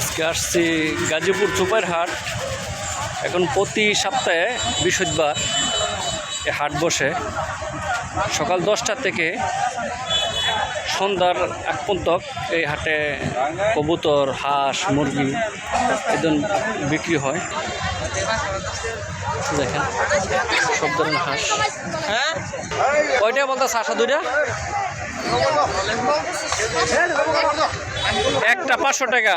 আজকে আসছি গাজীপুর চুপার হাট। এখন প্রতি সপ্তাহে বৃহস্পতিবার এ হাট বসে। সকাল দশটা থেকে সন্ধ্যার এক পর্যন্ত এই হাটে কবুতর হাঁস মুরগি এদের বিক্রি হয়। দেখেন সব ধরনের হাঁস। হ্যাঁ? কয়টা বলতে আশা দুইটা? একটা পাঁচশো টাকা।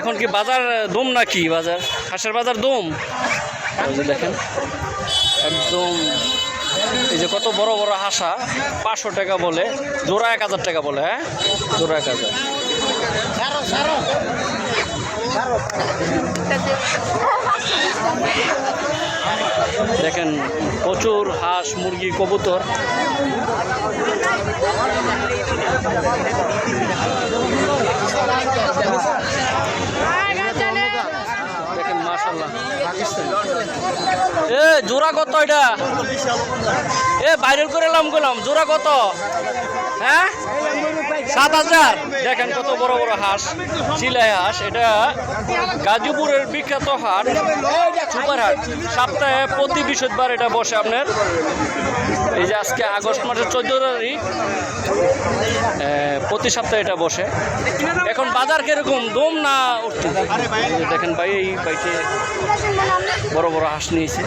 এখন কি বাজার দম নাকি বাজার? হাঁসের বাজার দম? দেখেন, একদম এই যে কত বড় বড় হাঁসা, পাঁচশো টাকা বলে, জোড়া এক হাজার টাকা বলে হ্যাঁ? জোড়া এক হাজার। দেখেন প্রচুর হাঁস মুরগি কবুতর। দেখেন মাসাল্লাহ এ জোড়া কত এটা? এ বাইরের করে এলাম গেলাম, জোড়া কত? হ্যাঁ? সাত হাজার। দেখেন কত বড় বড় হাঁস চিলাই হাঁস, এটা গাজীপুরের বিখ্যাত হাট সুপার হাট সপ্তাহে প্রতি বৃহস্পতিবার এটা বসে আপনার। এই যে আজকে আগস্ট মাসের চোদ্দ তারিখ প্রতি সপ্তাহে এটা বসে। এখন বাজার কীরকম? দম না উঠতে? দেখেন ভাই, এই বাইকে বড় বড় হাঁস নিয়েছে।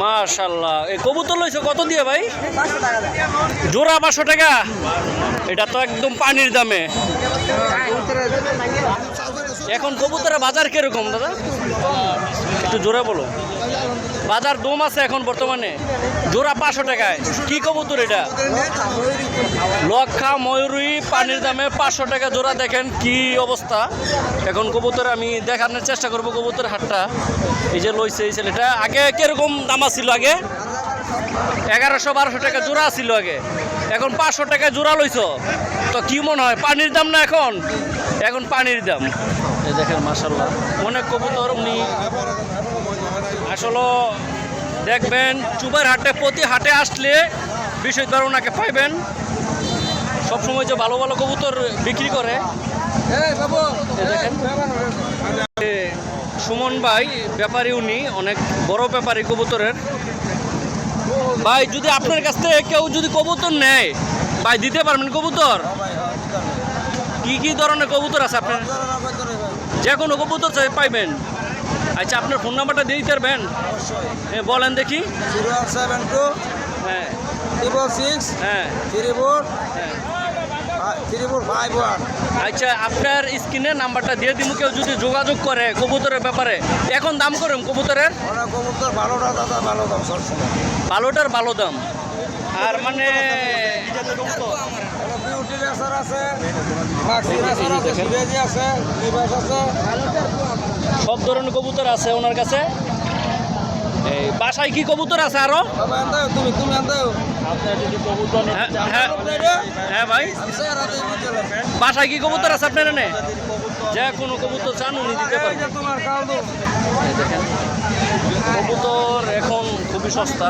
মাশাল্লাহ। এই কবুতর লইছো কত দিয়ে ভাই? জোড়া পাঁচশো টাকা। এটা তো একদম পানির দামে। এখন কবুতরের বাজার কীরকম, দাদা? একটু জোরে বলো। বাজার দম আছে এখন বর্তমানে। জোড়া পাঁচশো টাকায়। কি কবুতর এটা? লক্ষা, ময়ূরী, পানির দামে পাঁচশো টাকা জোড়া। দেখেন কি অবস্থা। এখন কবুতর আমি দেখানোর চেষ্টা করব কবুতর হাটটা। এই যে লইছে এই ছেলেটা। আগে কীরকম দাম ছিল আগে? এগারোশো বারোশো টাকা জোড়া ছিল আগে। এখন পাঁচশো টাকা জোড়া লইছ। তো কি মনে হয় পানির দাম না এখন? এখন পানির দাম। এই দেখেন মাসাল্লাহ অনেক কবুতর উনি আসলে দেখবেন চুবার হাটে প্রতি হাটে আসলে বৃহস্পতিবার ওনাকে পাইবেন। সবসময় যে ভালো ভালো কবুতর বিক্রি করে। দেখেন। সুমন ভাই ব্যাপারী উনি অনেক বড় ব্যাপারী কবুতরের। ভাই যদি আপনার কাছ থেকে কেউ যদি কবুতর নেয় ভাই দিতে পারবেন কবুতর? কি কি ধরনের কবুতর আছে আপনার? যে কোনো কবুতর চাই পাইবেন। আচ্ছা আপনার ফোন নাম্বারটা দিয়ে দিতে পারবেন? হ্যাঁ বলেন দেখি। জিরো সেভেন টু হ্যাঁ। ট্রিপল সিক্স হ্যাঁ। থ্রি ফোর হ্যাঁ। ফোর ফাইভ ওয়ান আচ্ছা আপনার স্ক্রিনের নাম্বারটা দিয়ে দিব কেউ যদি যোগাযোগ করে কবুতরের ব্যাপারে। এখন দাম করেন কবুতরের? ওরা কবুতর ভালোটা দাদা ভালো দাম সবসময়। ভালোটার ভালো দাম। আর মানে বিউটি রেসার আছে মাক্সি রেসার আছে সিভেজি আছে আছে। সব ধরনের কবুতর আছে ওনার কাছে? এই বাসায় কি কবুতর আছে আরও? তুমি তুমি হ্যাঁ হ্যাঁ। হ্যাঁ ভাই। বাসায় কি কবুতর আছে আপনার এনে? যে কোনো কবুতর চান উনি দিতে দেখেন। কবুতর এখন খুবই সস্তা।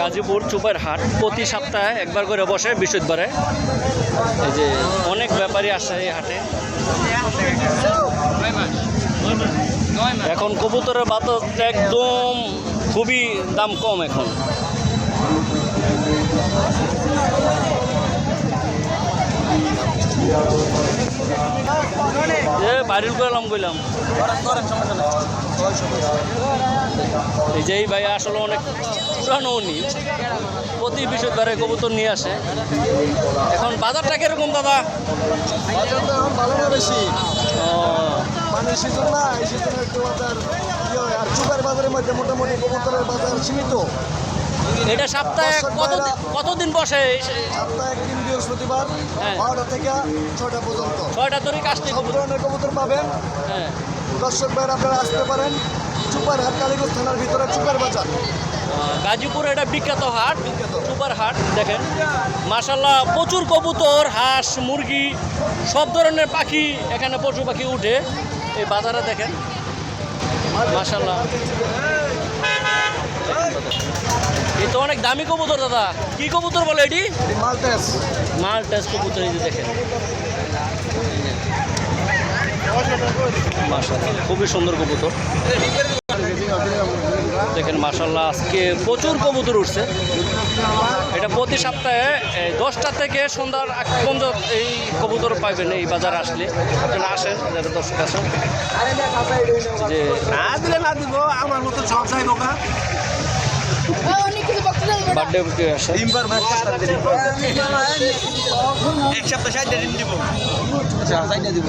গাজীপুর চুপের হাট। প্রতি সপ্তাহে একবার করে বসে, বৃহস্পতিবারে। এই যে অনেক ব্যাপারী আসে এই হাটে। এখন কবুতরের বাতাস একদম খুবই দাম কম এখন। বাড়ির করলাম কইলাম। এই যে এই ভাই আসলে অনেক পুরানো উনি। প্রতি বৃহস্পতিবারে কবুতর নিয়ে আসে। এখন বাজারটা কীরকম দাদা? ভালো না বেশি। মানে সিজন না এই সিজনে একটু বাজার ইয়ে আর চুপার বাজারের মধ্যে মোটামুটি কবুতরের বাজার সীমিত। এটা সপ্তাহে কত কতদিন বসে এই- সপ্তাহে একদিন বৃহস্পতিবার হ্যাঁ। বারোটা থেকে ছটা পর্যন্ত। ছয়টা তরি কাজটি কবুতর পাবেন। হ্যাঁ। দর্শক ভাইয়ের আপনারা আসতে পারেন চুপার হাট কালীগঞ্জ থানার ভিতরে চুপার বাজার। গাজীপুর এটা বিখ্যাত হাট সুপার হাট দেখেন। মাশাল্লাহ প্রচুর কবুতর হাঁস মুরগি সব ধরনের পাখি এখানে পশু পাখি উঠে এই বাজারে দেখেন। মাশাল্লাহ এই তো অনেক দামি কবুতর দাদা। কি কবুতর বলে এটি? মালটেস। মাল টেস কবুতর এই যে দেখেন। মাশাল্লাহ খুবই সুন্দর কবুতর। দেখেন মাশাল্লাহ আজকে প্রচুর কবুতর উঠছে। এটা প্রতি সপ্তাহে দশটা থেকে সন্ধ্যার আগ পর্যন্ত এই কবুতর পাইবেন এই বাজার আসলে। আপনারা আসেন যারা দর্শক আসেন যে না দিলে না দিব আমার মতো সব চাইব কা কিছু আসে এক সপ্তাহ ষাট দিন দিব। আচ্ছা দিব।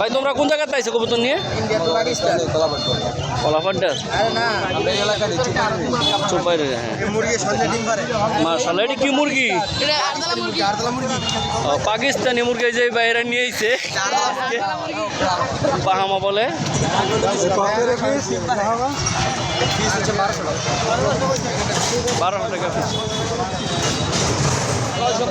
ভাই তোমরা কোন জায়গায় পাইছো কবুতর নিয়ে? ইন্ডিয়া তো পাকিস্তান। আরে না আমরা এলাকার চোপাইরে। হ্যাঁ। মুরগি সন্ধ্যা ডিম পারে। মাশাল্লাহ এটি কি মুরগি? পাকিস্তানি মুরগি যে বাইরে নিয়ে আইছে। বাহামা বলে। পিস হচ্ছে বারোশো